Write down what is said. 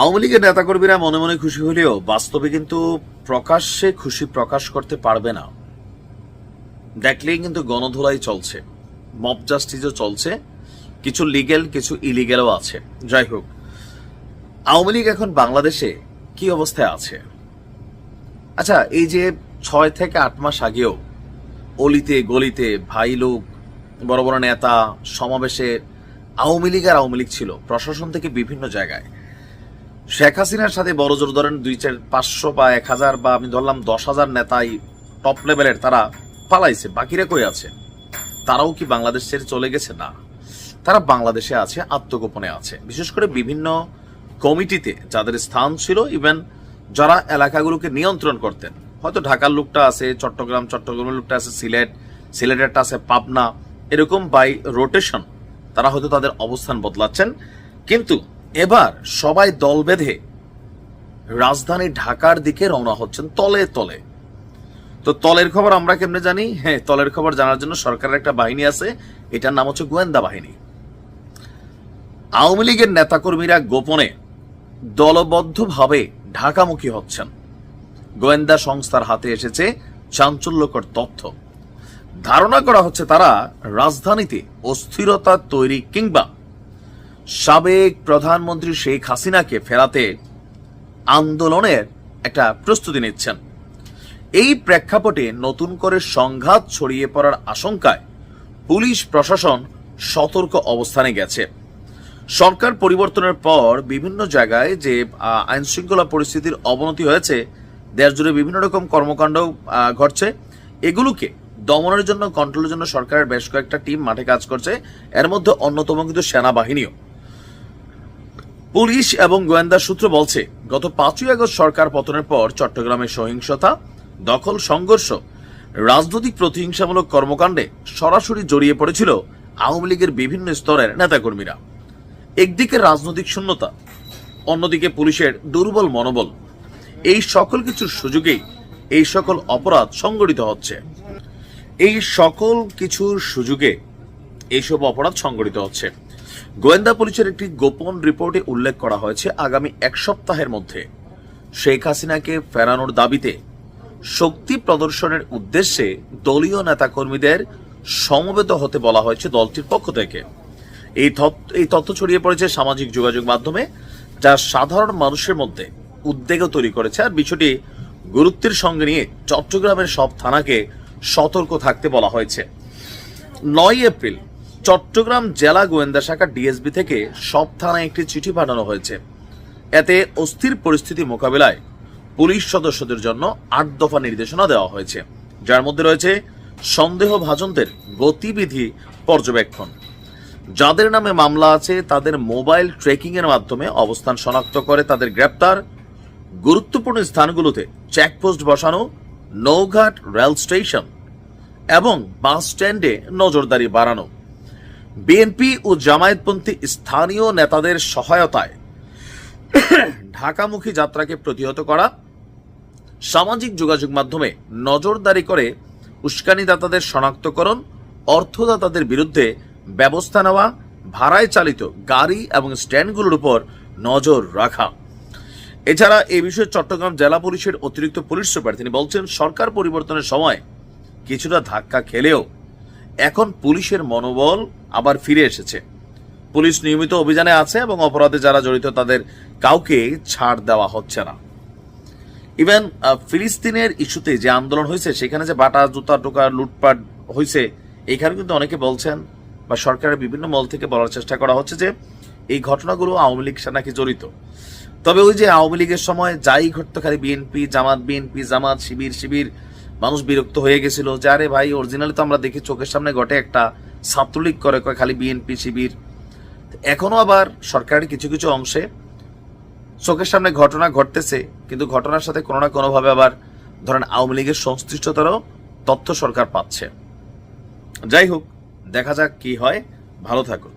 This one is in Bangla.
আওয়ামী লীগের নেতাকর্মীরা মনে মনে খুশি হলেও বাস্তবে কিন্তু প্রকাশ্যে খুশি প্রকাশ করতে পারবে না। দেখলেই কিন্তু গণধোলাই চলছে, মব জাস্টিসও চলছে, কিছু লিগেল কিছু ইলিগেলও আছে। যাই হোক, আওয়ামী লীগ এখন বাংলাদেশে কি অবস্থায় আছে? আচ্ছা এই যে ছয় থেকে আট মাস আগেও অলিতে, গলিতে ভাই লোক, বড় বড় নেতা, সমাবেশে আওয়ামী লীগ আর আওয়ামী লীগ ছিল। প্রশাসন থেকে বিভিন্ন জায়গায় শেখ হাসিনার সাথে বড় জোর ধরেন দুই চার পাঁচশো বা এক হাজার বা আমি ধরলাম দশ হাজার নেতাই টপ লেভেলের তারা পালাইছে। বাকিরা কই আছে? তারাও কি বাংলাদেশ ছেড়ে চলে গেছে? না। তারা বাংলাদেশে আছে, আত্মগোপনে আছে। বিশেষ করে বিভিন্ন কমিটিতে যাদের স্থান ছিল ইভেন যারা এলাকাগুলোকে নিয়ন্ত্রণ করতেন। হয়তো ঢাকার লোকটা আছে, চট্টগ্রাম, চট্টগ্রামের লোকটা আছে, সিলেট, সিলেটেরটা আছে পাবনা। এরকম বাই রোটেশন তারা হয়তো তাদের অবস্থান বদলাচ্ছেন। কিন্তু এবার সবাই দল বেঁধে রাজধানী ঢাকার দিকে রওনা হচ্ছেন তলে তলে। তো তলের খবর আমরা কেমনে জানি? হ্যাঁ তলের খবর জানার জন্য সরকারের একটা বাহিনী আছে। এটার নাম হচ্ছে গোয়েন্দা বাহিনী। আওয়ামী লীগের নেতাকর্মীরা গোপনে দলবদ্ধভাবে ঢাকামুখী হচ্ছেন। গোয়েন্দা সংস্থার হাতে এসেছে চাঞ্চল্যকর তথ্য। ধারণা করা হচ্ছে তারা রাজধানীতে অস্থিরতা তৈরি কিংবা সাবেক প্রধানমন্ত্রী শেখ হাসিনাকে ফেরাতে আন্দোলনের একটা প্রস্তুতি নিচ্ছেন। এই প্রেক্ষাপটে নতুন করে সংঘাত ছড়িয়ে পড়ার আশঙ্কায় পুলিশ প্রশাসন সতর্ক অবস্থানে গেছে। সরকার পরিবর্তনের পর বিভিন্ন জায়গায় যে আইন শৃঙ্খলা পরিস্থিতির অবনতি হয়েছে দেশ জুড়ে বিভিন্ন রকম কর্মকাণ্ড ঘটছে। এগুলোকে দমনের জন্য কন্ট্রোলের জন্য সরকারের বেশ কয়েকটা টিম মাঠে কাজ করছে। এর মধ্যে অন্যতম কিন্তু সেনাবাহিনীও। পুলিশ এবং গোয়েন্দা সূত্র বলছে, গত পাঁচই আগস্ট সরকার পতনের পর চট্টগ্রামে সহিংসতা, দখল, সংঘর্ষ, রাজনৈতিক প্রতিহিংসামূলক কর্মকাণ্ডে সরাসরি জড়িয়ে পড়েছিল আওয়ামী লীগের বিভিন্ন স্তরের নেতাকর্মীরা। একদিকে রাজনৈতিক শূন্যতা, অন্যদিকে পুলিশের দুর্বল মনোবল। এই সকল কিছুর সুযোগেই এই সকল অপরাধ সংগঠিত হচ্ছে। এই সকল কিছুর সুযোগে এইসব অপরাধ সংগঠিত হচ্ছে। গোয়েন্দা পুলিশের একটি গোপন রিপোর্টে উল্লেখ করা হয়েছে আগামী এক সপ্তাহের মধ্যে শেখ হাসিনাকে ফেরানোর দাবিতে শক্তি প্রদর্শনের উদ্দেশ্যে দলীয় নেতাকর্মীদের সমবেত হতে বলা হয়েছে দলটির পক্ষ থেকে। এই এই তথ্য ছড়িয়ে পড়েছে সামাজিক যোগাযোগ মাধ্যমে, যা সাধারণ মানুষের মধ্যে উদ্বেগও তৈরি করেছে। আর বিষয়টি গুরুত্বের সঙ্গে নিয়ে চট্টগ্রামের সব থানাকে সতর্ক থাকতে বলা হয়েছে। নয় এপ্রিল চট্টগ্রাম জেলা গোয়েন্দা শাখা ডিএসবি থেকে সব থানায় একটি চিঠি পাঠানো হয়েছে। এতে অস্থির পরিস্থিতি মোকাবিলায় পুলিশ সদস্যদের জন্য আট দফা নির্দেশনা দেওয়া হয়েছে, যার মধ্যে রয়েছে সন্দেহভাজনদের গতিবিধি পর্যবেক্ষণ। যাদের নামে মামলা আছে, তাদের মোবাইল ট্রেকিং এর মাধ্যমে অবস্থান শনাক্ত করে তাদের গ্রেপ্তার। গুরুত্বপূর্ণ স্থানগুলোতে চেকপোস্ট বসানো নৌঘাট রেল স্টেশন এবং বাস স্ট্যান্ডে নজরদারি বাড়ানো। বিএনপি ও জামায়াতপন্থী স্থানীয় নেতাদের সহায়তায় ঢাকামুখী যাত্রাকে প্রতিহত করা, সামাজিক যোগাযোগ মাধ্যমে নজরদারি করে উস্কানিদাতাদের শনাক্তকরণ, অর্থদাতাদের বিরুদ্ধে ব্যবস্থা নেওয়া, ভাড়ায় চালিত গাড়ি এবং স্ট্যান্ডগুলোর উপর নজর রাখা। এছাড়া এ বিষয়ে চট্টগ্রাম জেলা পুলিশের অতিরিক্ত পুলিশ সুপার, তিনি বলছেন, সরকার পরিবর্তনের সময় কিছুটা ধাক্কা খেলেও এখন পুলিশের মনোবল আবার ফিরে এসেছে। পুলিশ নিয়মিত অভিযানে আছে এবং অপরাধে যারা জড়িত তাদের কাউকে ছাড় দেওয়া হচ্ছে না। ইভেন ফিলিস্তিনের ইস্যুতে যে আন্দোলন হয়েছে, সেখানে যে বাটা জুতা টোকা লুটপাট হয়েছে, এখানে কিন্তু অনেকে বলছেন বা সরকারের বিভিন্ন মল থেকে বলার চেষ্টা করা হচ্ছে যে এই ঘটনাগুলো আওয়ামী লীগ নাকি জড়িত। তবে ওই যে আওয়ামী লীগের সময় যাই ঘটতো খালি বিএনপি, জামাত বিএনপি, জামাত, শিবির শিবির মানুষ বিরক্ত হয়ে গেছিল যে, আরে ভাই অরিজিনালি তো আমরা দেখি চোখের সামনে ঘটে একটা ছাত্রলীগ করে কয় খালি বিএনপি শিবির এখনও আবার সরকারের কিছু কিছু অংশে চোখের সামনে ঘটনা ঘটতেছে, কিন্তু ঘটনার সাথে কোনো না কোনোভাবে আবার ধরেন আওয়ামী লীগের সংশ্লিষ্টতারও তথ্য সরকার পাচ্ছে। যাই হোক, দেখা যাক কি হয়। ভালো থাকুন।